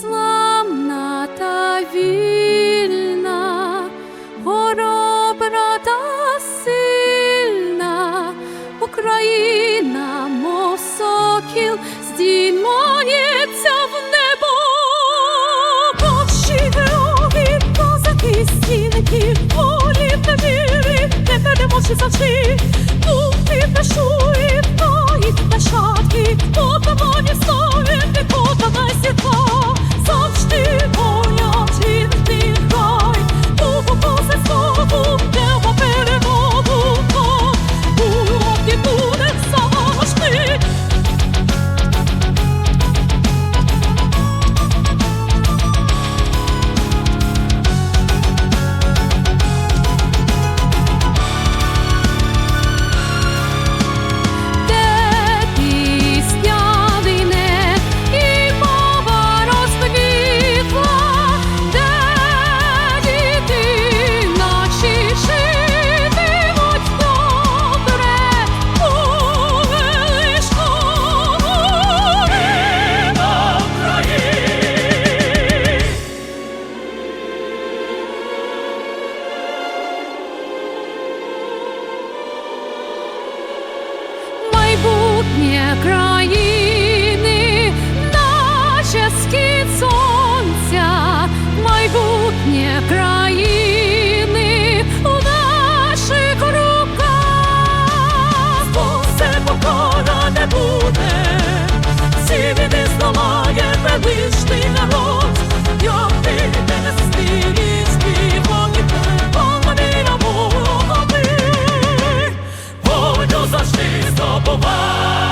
славна та вільна, хоробра та сильна, Україна, мосокіл, здіймається в небо, Божі героїв, козаки, стінників, волів та віри, не переможці завжди, тут і пишує, та і та шатки, по тамані сові, не подавайся. На з завжди здобуває.